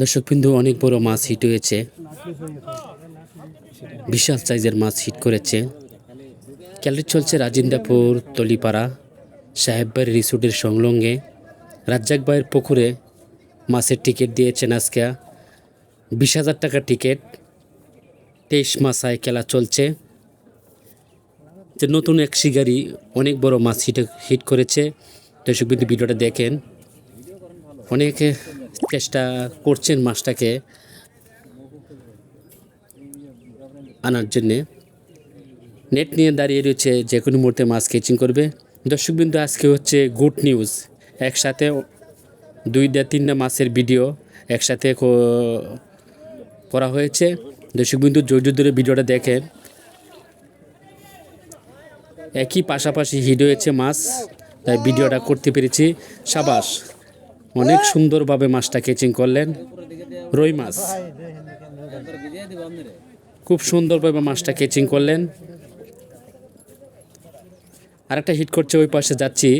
দর্শকবিন্দু অনেক বড় মাছ হিট হয়েছে। বিশাল সাইজের মাছ হিট করেছে। ক্যালেট চলছে রাজিন্দাপুর তলিপাড়া, সাহেববাড়ি রিসোর্টের সংলগ্নে। রাজ্জাক ভাইয়ের পুকুরে মাছের টিকিট দিয়েছেন আজকে। বিশ হাজার টাকার টিকিট তেইশ মাসায় খেলা চলছে। যে নতুন এক শিকারি অনেক বড় মাছ হিট হিট করেছে। দর্শক বিন্দু, ভিডিওটা দেখেন। অনেকে চেষ্টা করছেন মাছটাকে আনার জন্যে। নেট নিয়ে দাঁড়িয়ে রয়েছে যে কোনো মুহূর্তে মাছ কেচিং করবে। দর্শকবিন্দু, আজকে হচ্ছে গুড নিউজ। একসাথে দুইটা তিনটা মাছের ভিডিও একসাথে করা হয়েছে। দর্শকবিন্দু জোর ধরে ভিডিওটা দেখেন। একই পাশাপাশি হিট হয়েছে মাছ। তাই ভিডিওটা করতে পেরেছি। সাবাস। অনেক সুন্দরভাবে মাছটা কেচিং করলেন। রুই মাছ। খুব সুন্দরভাবে মাছটা কেচিং করলেন। আরেকটা হিট করছে ওই পাশে যাচ্ছি।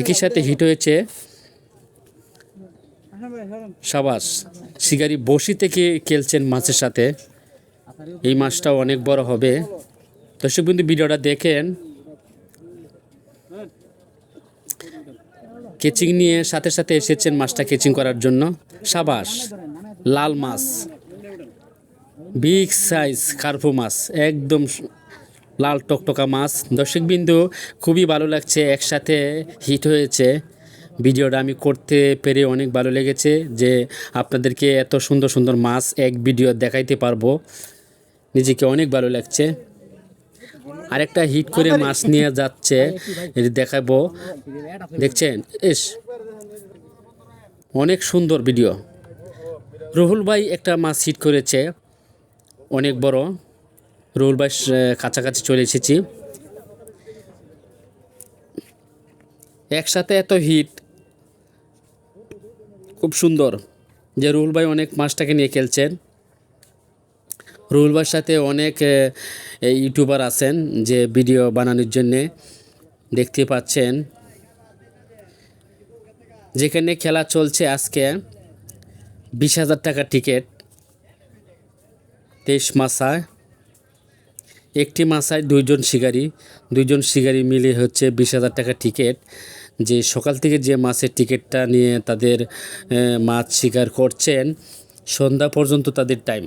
একই সাথে হিট হয়েছে সাবাস। শিকারি বসি থেকে খেলছেন মাছের সাথে। এই মাছটাও অনেক বড় হবে। দর্শক বিন্দু, ভিডিওটা দেখেন। কেচিং নিয়ে সাথে সাথে এসেছেন মাছটা কেচিং করার জন্য। সাবাস, লাল মাছ, বিগ সাইজ কার্পো মাছ, একদম লাল টকটকা মাছ। দর্শক বিন্দু খুবই ভালো লাগছে, একসাথে হিট হয়েছে। ভিডিওটা আমি করতে পেরে অনেক ভালো লেগেছে যে আপনাদেরকে এত সুন্দর সুন্দর মাছ এক ভিডিও দেখাইতে পারব। নিজেকে অনেক ভালো লাগছে। আরেকটা হিট করে মাছ নিয়ে যাচ্ছে। দেখাবো। দেখছেন? এস অনেক সুন্দর ভিডিও। রুহুল ভাই একটা মাছ হিট করেছে। অনেক বড়। রুহুল ভাই কাছাকাছি চলে এসেছি। একসাথে এত হিট। খুব সুন্দর। যে রুহুল ভাই অনেক মাছটাকে নিয়ে খেলছেন। রুহুল ভাইয়ের সাথে অনেক ইউটিউবার আছেন যে ভিডিও বানানোর জন্যে দেখতে পাচ্ছেন। যেখানে খেলা চলছে আজকে, বিশ হাজার টাকা টিকিট, তেইশ মাসায় একটি মাসায় দুইজন শিকারি দুইজন শিকারি মিলে হচ্ছে বিশ হাজার টাকা টিকিট। যে সকাল থেকে যে মাছের টিকিটটা নিয়ে তাদের মাছ শিকার করছেন, সন্ধ্যা পর্যন্ত তাদের টাইম।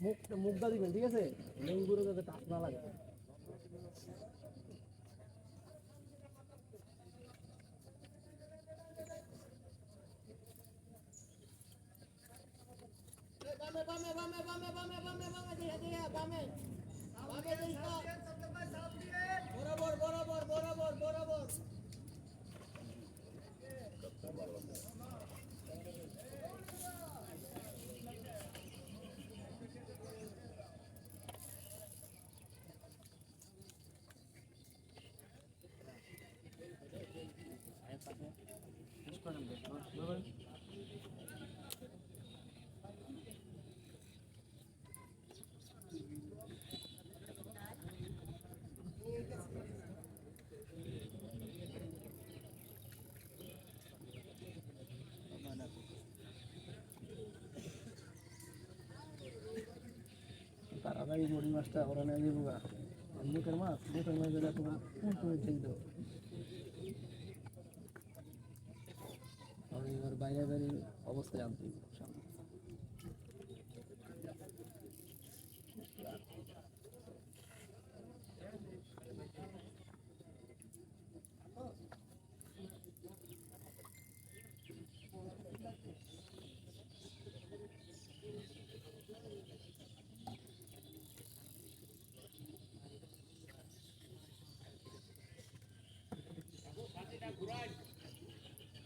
মুখ মুখটা দিবেন ঠিক আছে লেঙ্গুরে যাতে টাচ না লাগে তাড়াতাড়ি বডি মাছটা ওরা নিয়ে যাব বুকের মাছ বুকের মাছ যেটা তোমার তুমি ঠিক দেবো বাইরে বাইরে অবস্থায় আনতে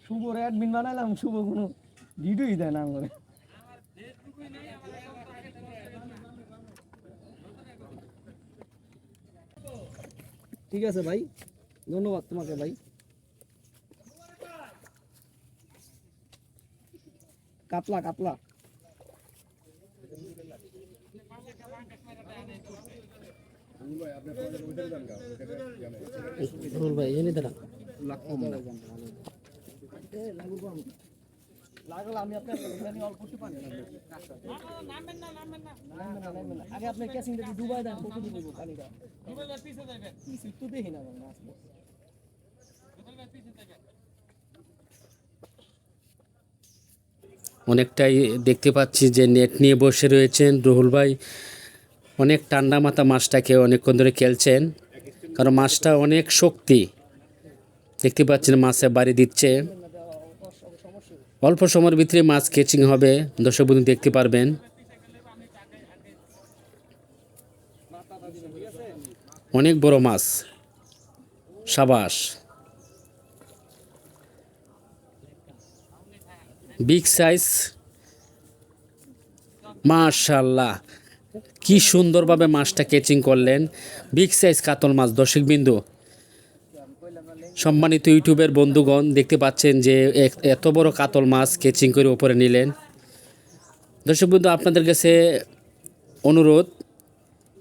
শুভর অ্যাডমিন বানাইলাম শুভ কোনো ভিডিওই দেয় না করে ঠিক আছে ভাই ধন্যবাদ তোমাকে ভাই কাতলা কাতলা রুহুল ভাই এনে দাঁড়া অনেকটাই দেখতে পাচ্ছি যে নেট নিয়ে বসে রয়েছেন রুহুল ভাই। অনেক ঠান্ডা মাথা মাছটাকে অনেকক্ষণ ধরে খেলছেন, কারণ মাছটা অনেক শক্তি। দেখতে পাচ্ছেন মাছে বাড়ি দিচ্ছে। অল্প সময়ের ভিতরে মাছ কেচিং হবে। দর্শক বন্ধু, দেখতে পারবেন। অনেক বড় মাছ। সাবাস। বিগ সাইজ মাশাল্লাহ কি সুন্দরভাবে মাছটা কেচিং করলেন। বিগ সাইজ কাতল মাছ। দর্শক বিন্দু সম্মানিত ইউটিউবের বন্ধুগণ দেখতে পাচ্ছেন যে এত বড় কাতল মাছ কেচিং করে উপরে নিলেন। দর্শক বন্ধু আপনাদের কাছে অনুরোধ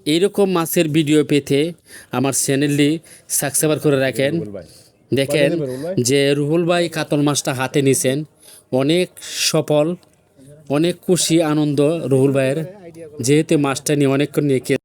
এইরকম মাছের ভিডিও পেতে আমার চ্যানেলটি সাবস্ক্রাইব করে রাখেন। দেখেন যে রুহুল ভাই কাতল মাছটা হাতে নিছেন। অনেক সফল অনেক খুশি আনন্দ রুহুল ভাইয়ের। যেহেতু মাছটা নিয়ে অনেকক্ষণ নিয়ে কে-